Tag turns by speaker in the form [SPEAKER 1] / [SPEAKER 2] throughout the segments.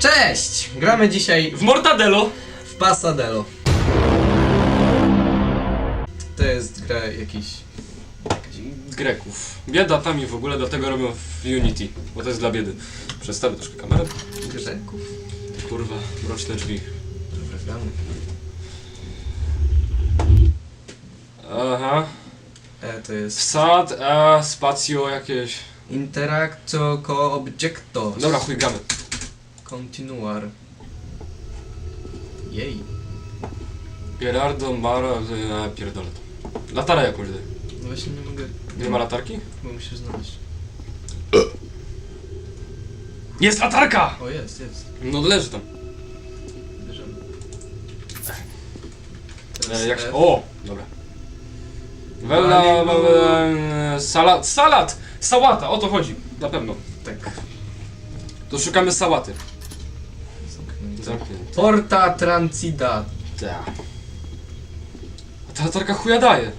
[SPEAKER 1] Cześć! Gramy dzisiaj
[SPEAKER 2] W Mortadelo!
[SPEAKER 1] w Passadelo. To jest gra jakiś...
[SPEAKER 2] Greków. Bieda tam i w ogóle dlatego robią w Unity, bo to jest dla biedy. Przestawię troszkę kamerę.
[SPEAKER 1] Grzeków?
[SPEAKER 2] Kurwa, mroczne drzwi.
[SPEAKER 1] Dobra, gramy.
[SPEAKER 2] Aha.
[SPEAKER 1] E, to jest...
[SPEAKER 2] Wsad, a spacjo jakieś.
[SPEAKER 1] Interacto co objectos.
[SPEAKER 2] Dobra, chuj, gramy.
[SPEAKER 1] Continuar. Jej.
[SPEAKER 2] Gerardo Mara, a pierdolę to. Latara jakąś daj.
[SPEAKER 1] No właśnie nie mogę...
[SPEAKER 2] Nie ma latarki?
[SPEAKER 1] Bo musisz znaleźć.
[SPEAKER 2] Jest latarka!
[SPEAKER 1] O, jest, jest.
[SPEAKER 2] No leży tam.
[SPEAKER 1] Bierzemy.
[SPEAKER 2] E, jak.
[SPEAKER 1] F.
[SPEAKER 2] O! Dobra. Wella,
[SPEAKER 1] Malibu.
[SPEAKER 2] salat, salat! Sałata, o to chodzi, na pewno.
[SPEAKER 1] Tak.
[SPEAKER 2] To szukamy sałaty.
[SPEAKER 1] Zamknięte. Porta Transida.
[SPEAKER 2] Tak. A ta latarka chuja daje.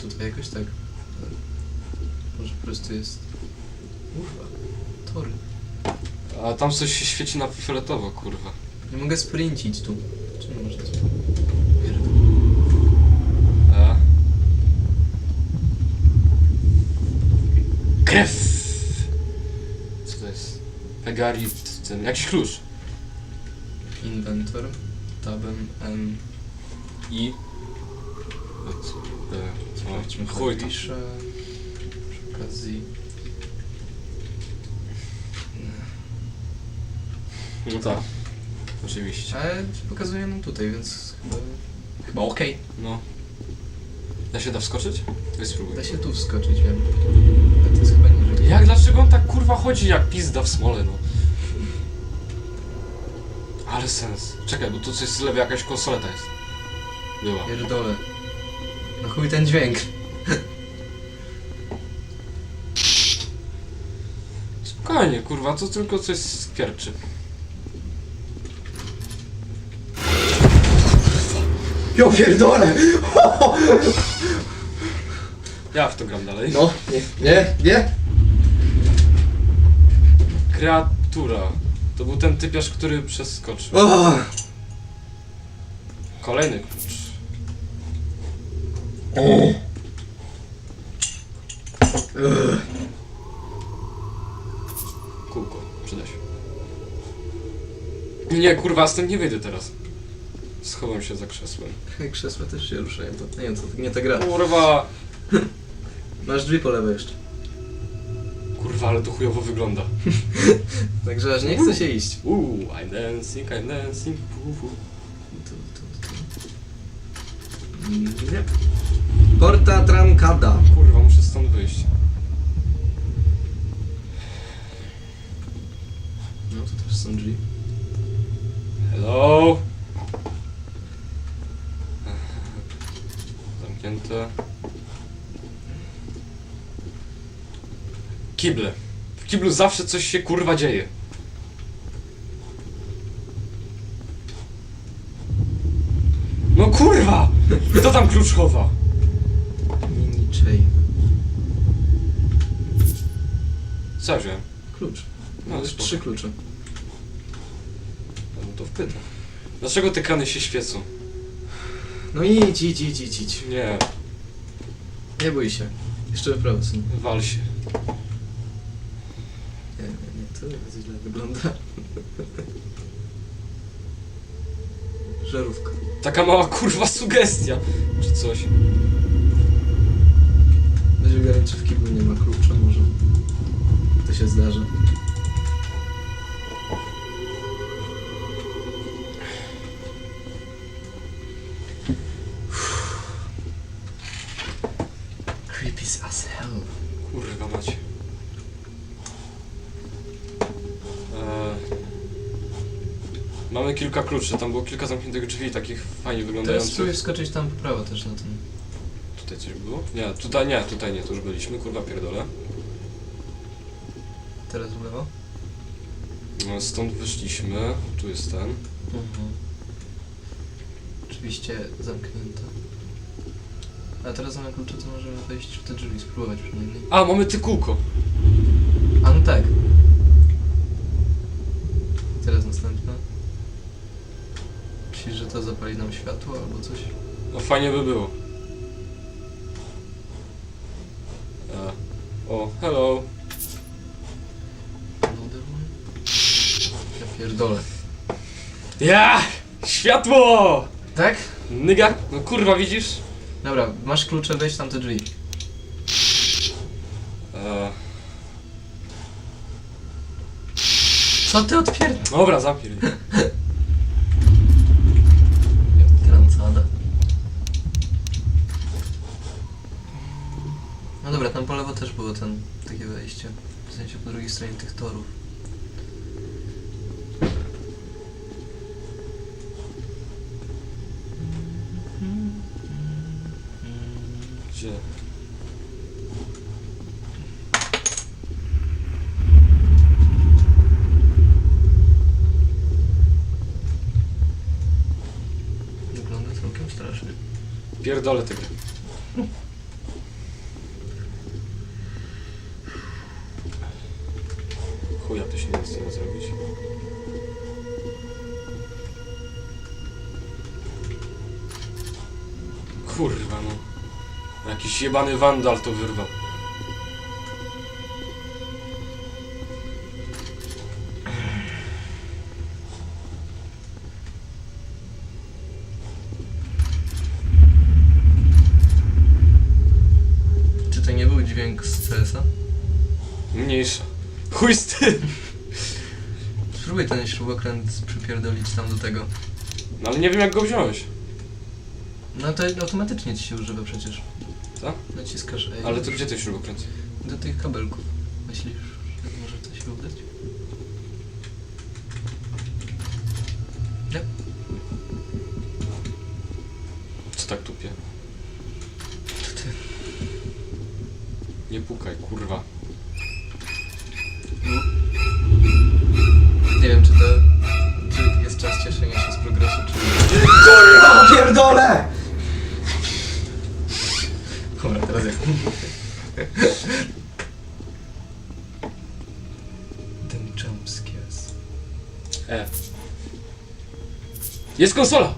[SPEAKER 1] Tutaj jakoś tak. Może po prostu jest. Kurwa. Tory.
[SPEAKER 2] A tam coś się świeci na fioletowo, kurwa.
[SPEAKER 1] Nie mogę sprincić tu. Czemu można
[SPEAKER 2] A. Krew! Co to jest? Pegarit, ten, jakiś klucz.
[SPEAKER 1] Inventor. Tabem M.
[SPEAKER 2] I... Co? E? Chuj to.
[SPEAKER 1] klawisze. Przy okazji.
[SPEAKER 2] No tak. Oczywiście.
[SPEAKER 1] Ale pokazuje nam tutaj, więc chyba. Chyba okej.
[SPEAKER 2] No. Da się da wskoczyć? To spróbuj.
[SPEAKER 1] Da się tu wskoczyć, wiem. Ale to jest chyba niżej.
[SPEAKER 2] Jak, dlaczego on tak kurwa chodzi jak pizda w smole, no? Ale sens. Czekaj, bo tu coś z lewej jakaś konsoleta jest. Była.
[SPEAKER 1] Pierdolę. No chuj ten dźwięk.
[SPEAKER 2] Spokojnie, kurwa, to tylko coś skwierczy.
[SPEAKER 1] Jo pierdolę!
[SPEAKER 2] Ja w to gram dalej.
[SPEAKER 1] No, nie, nie, nie.
[SPEAKER 2] Kreatura. To był ten typiarz, który przeskoczył.
[SPEAKER 1] O!
[SPEAKER 2] Kolejny klucz.
[SPEAKER 1] Ugh.
[SPEAKER 2] Kółko. Przyda się. Nie, kurwa, stąd nie wyjdę teraz. Schowam się za krzesłem.
[SPEAKER 1] Krzesła też się ruszają, to nie wiem, to nie ta gra.
[SPEAKER 2] Kurwa!
[SPEAKER 1] Masz drzwi po lewej jeszcze.
[SPEAKER 2] Kurwa, ale to chujowo wygląda.
[SPEAKER 1] Także aż nie chce się iść.
[SPEAKER 2] Uuu, I'm dancing, I'm dancing. Uu, uu.
[SPEAKER 1] Tu, tu, tu. Nie. Porta Trancada.
[SPEAKER 2] Kurwa, muszę stąd wyjść.
[SPEAKER 1] No tu też są drzwi.
[SPEAKER 2] Hello? Zamknięte. Kible. Kiblu zawsze coś się kurwa dzieje. No kurwa! Kto tam klucz chowa?
[SPEAKER 1] Mini chain.
[SPEAKER 2] Co ja wziąłem?
[SPEAKER 1] Klucz.
[SPEAKER 2] No,
[SPEAKER 1] No, jest
[SPEAKER 2] spoko.
[SPEAKER 1] trzy klucze.
[SPEAKER 2] No to wpytam. Dlaczego te krany się świecą?
[SPEAKER 1] No idź, idź, idź, idź, idź.
[SPEAKER 2] Nie,
[SPEAKER 1] Nie bój się. Jeszcze w prawo syn.
[SPEAKER 2] wal się.
[SPEAKER 1] Nie, nie, nie, to źle wygląda. Żarówka.
[SPEAKER 2] Taka mała kurwa sugestia. Czy coś.
[SPEAKER 1] Będzie gadać, czy w kiblu nie ma klucza może. To się zdarza.
[SPEAKER 2] Mamy kilka kluczy, tam było kilka zamkniętych drzwi, takich fajnie
[SPEAKER 1] Teraz
[SPEAKER 2] wyglądających.
[SPEAKER 1] spróbuj wskoczyć tam po prawo też na ten.
[SPEAKER 2] Tutaj coś było? Nie, tutaj nie, tutaj nie, tu już byliśmy, kurwa pierdolę.
[SPEAKER 1] Teraz w lewo?
[SPEAKER 2] No, stąd wyszliśmy, tu jest ten.
[SPEAKER 1] Mhm. Oczywiście zamknięte. A teraz mamy klucze, to możemy wejść w te drzwi, spróbować przynajmniej.
[SPEAKER 2] A, mamy ty kółko.
[SPEAKER 1] A no tak. Teraz następne. to zapali nam światło albo coś.
[SPEAKER 2] No fajnie by było. E, o, hello.
[SPEAKER 1] Another one? Ja pierdolę.
[SPEAKER 2] Ja! Światło!
[SPEAKER 1] Tak?
[SPEAKER 2] Nyga? No kurwa, widzisz?
[SPEAKER 1] Dobra, masz klucze, weź tam te drzwi.
[SPEAKER 2] E,
[SPEAKER 1] Co ty odpierd...
[SPEAKER 2] dobra, zamknij.
[SPEAKER 1] Krancada. No dobra, tam po lewo też było ten, takie wejście. W sensie po drugiej stronie tych torów.
[SPEAKER 2] Gdzie?
[SPEAKER 1] Wygląda całkiem strasznie.
[SPEAKER 2] Pierdolę tego. Chuja, to się nie tym zrobić. Kurwa no. Jakiś jebany wandal to wyrwał. Chuj z tym!
[SPEAKER 1] Spróbuj ten śrubokręt przypierdolić tam do tego.
[SPEAKER 2] No ale nie wiem jak go wziąłeś.
[SPEAKER 1] No to automatycznie ci się używa przecież.
[SPEAKER 2] Co?
[SPEAKER 1] Naciskasz E.
[SPEAKER 2] Ale to gdzie ty śrubokręt?
[SPEAKER 1] Do tych kabelków. Myślisz, że może to się udać? Nie.
[SPEAKER 2] Co tak tupie?
[SPEAKER 1] To ty.
[SPEAKER 2] Nie pukaj, kurwa.
[SPEAKER 3] Pierdolę!
[SPEAKER 1] Dobra, teraz ja. Ten jumpscares.
[SPEAKER 2] E. Jest konsola!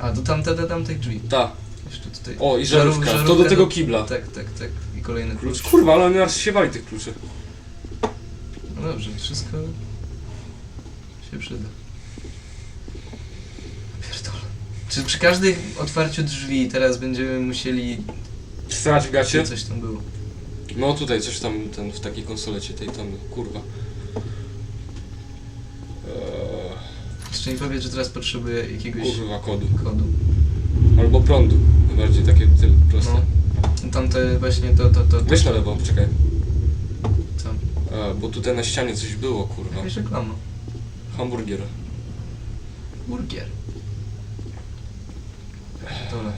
[SPEAKER 1] A, do tamte, do tamtych drzwi.
[SPEAKER 2] Ta.
[SPEAKER 1] Jeszcze tutaj.
[SPEAKER 2] O, i
[SPEAKER 1] Żarów-
[SPEAKER 2] żarówka. To do tego kibla.
[SPEAKER 1] Tak, tak, tak. I kolejny klucz.
[SPEAKER 2] Klucz. Kurwa, ale oni aż się wali tych kluczy.
[SPEAKER 1] No dobrze, wszystko się przyda. Pierdolę. Czy przy każdym otwarciu drzwi teraz będziemy musieli...
[SPEAKER 2] Strać gacie?
[SPEAKER 1] coś tam było?
[SPEAKER 2] No tutaj coś tam ten, w takiej konsolecie tej tam, kurwa. Eee,
[SPEAKER 1] Jeszcze mi powiedz, że teraz potrzebuję jakiegoś
[SPEAKER 2] kurwa kodu.
[SPEAKER 1] kodu.
[SPEAKER 2] Albo prądu. Bardziej takie tyle proste.
[SPEAKER 1] No. Tamte właśnie to, to, to... to
[SPEAKER 2] Weź na lewo, czekaj.
[SPEAKER 1] Co?
[SPEAKER 2] E, bo tutaj na ścianie coś było, kurwa.
[SPEAKER 1] Jakaś reklama.
[SPEAKER 2] Hamburgier.
[SPEAKER 1] Burgier. Dole.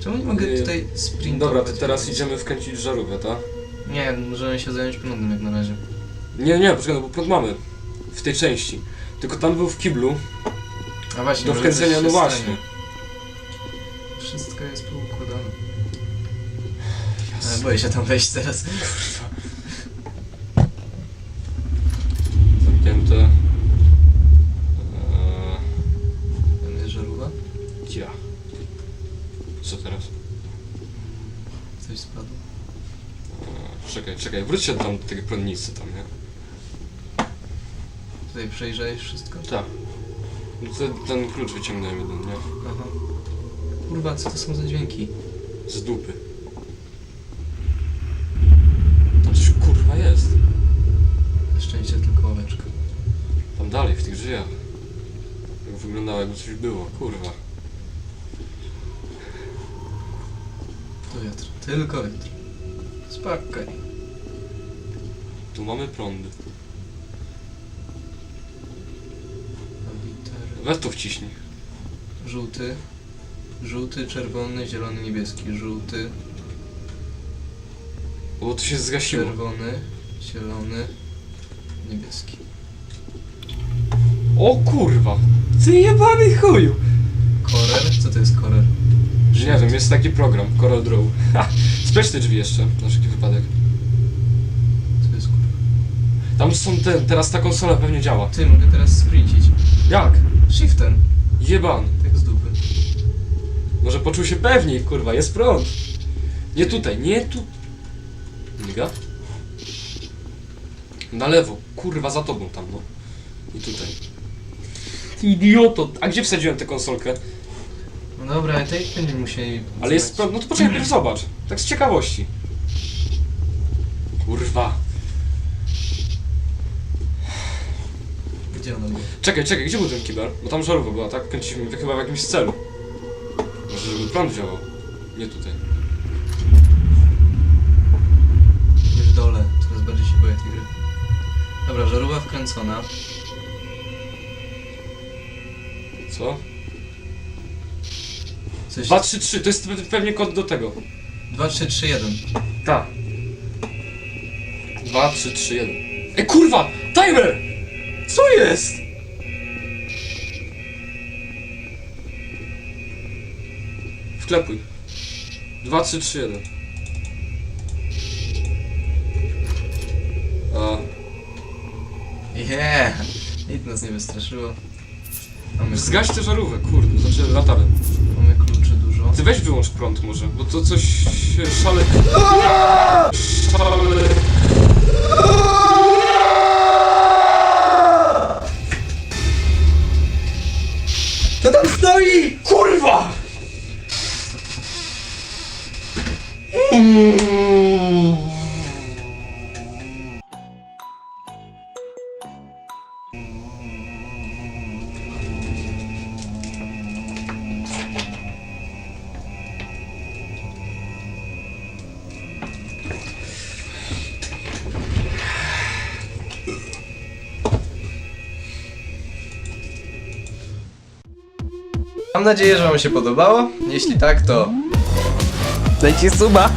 [SPEAKER 1] Czemu nie mogę tutaj sprintować?
[SPEAKER 2] Dobra, to teraz idziemy wkręcić żarówkę, tak?
[SPEAKER 1] Nie, możemy się zająć prądem jak na razie.
[SPEAKER 2] Nie, nie, poczekaj, no bo prąd mamy. W tej części. Tylko tam był w kiblu.
[SPEAKER 1] A właśnie,
[SPEAKER 2] Do
[SPEAKER 1] może coś
[SPEAKER 2] wkręcenia,
[SPEAKER 1] się
[SPEAKER 2] no
[SPEAKER 1] stanie.
[SPEAKER 2] właśnie.
[SPEAKER 1] Wszystko jest poukładane. Ale boję się tam wejść teraz.
[SPEAKER 2] Zamknięte. Eee,
[SPEAKER 1] Tam jest żarówa.
[SPEAKER 2] ja. Co teraz?
[SPEAKER 1] Coś spadło.
[SPEAKER 2] Eee, czekaj, czekaj, wróćcie tam do tej prądnicy tam, nie?
[SPEAKER 1] Tutaj przejrzałeś wszystko?
[SPEAKER 2] Tak. No Ten, ten klucz wyciągnąłem jeden, nie?
[SPEAKER 1] Aha. Kurwa, co to są za dźwięki?
[SPEAKER 2] Z dupy. Tam coś kurwa jest.
[SPEAKER 1] Na szczęście tylko ławeczka.
[SPEAKER 2] Tam dalej, w tych drzwiach. Jak wyglądało jakby coś było, kurwa.
[SPEAKER 1] To wiatr. Tylko wiatr. Spokoj.
[SPEAKER 2] Tu mamy prądy.
[SPEAKER 1] Liter.
[SPEAKER 2] Weź to wciśnij.
[SPEAKER 1] Żółty. Żółty, czerwony, zielony, niebieski. Żółty,
[SPEAKER 2] Bo to się zgasiło.
[SPEAKER 1] czerwony, zielony, niebieski.
[SPEAKER 2] O kurwa! Ty jebany chuju!
[SPEAKER 1] Korel? Co to jest
[SPEAKER 2] Nie wiem, jest taki program, Corel Draw. Sprawdź te drzwi jeszcze, na wszelki wypadek.
[SPEAKER 1] Co jest kurwa?
[SPEAKER 2] Tam są te, teraz ta konsola pewnie działa.
[SPEAKER 1] Ty, mogę teraz sprincić.
[SPEAKER 2] Jak?
[SPEAKER 1] Shiftem.
[SPEAKER 2] Jebany.
[SPEAKER 1] Tak z dupy.
[SPEAKER 2] Może poczuł się pewniej, kurwa, jest prąd. Nie tutaj, nie tu. Miga? Na lewo, kurwa, za tobą tam, no. I tutaj. Ty idioto! A gdzie wsadziłem tę konsolkę?
[SPEAKER 1] No dobra, ale to i będziemy musieli...
[SPEAKER 2] Ale jest prąd, no to poczekaj, najpierw zobacz. Tak z ciekawości. Kurwa.
[SPEAKER 1] Gdzie ona była?
[SPEAKER 2] Czekaj, czekaj, gdzie był ten kibel? Bo tam żarówka była, tak? Kręciliśmy wy chyba w jakimś celu. Może żeby prąd działał. Nie tutaj.
[SPEAKER 1] Pierdolę, coraz bardziej się boję tej gry. Dobra, żarówa wkręcona.
[SPEAKER 2] Co?
[SPEAKER 1] Coś...
[SPEAKER 2] 2, 3, 3, to jest pe- pewnie kod do tego.
[SPEAKER 1] 2, 3, 3, 1.
[SPEAKER 2] Tak. 2, 3, 3, 1. Ej kurwa! Timer! Co jest? Wklepuj. 2, 3, 3, 1. A,
[SPEAKER 1] Yeah! Nic nas nie wystraszyło. Mamy,
[SPEAKER 2] zgaś tę żarówkę, kurde, znaczy latarę.
[SPEAKER 1] mamy.
[SPEAKER 2] Ty weź wyłącz prąd może, bo to coś szale... Szale...
[SPEAKER 3] Co tam stoi?
[SPEAKER 2] Kurwa!
[SPEAKER 1] Mam nadzieję, że wam się podobało. Jeśli tak, to... Dajcie suba!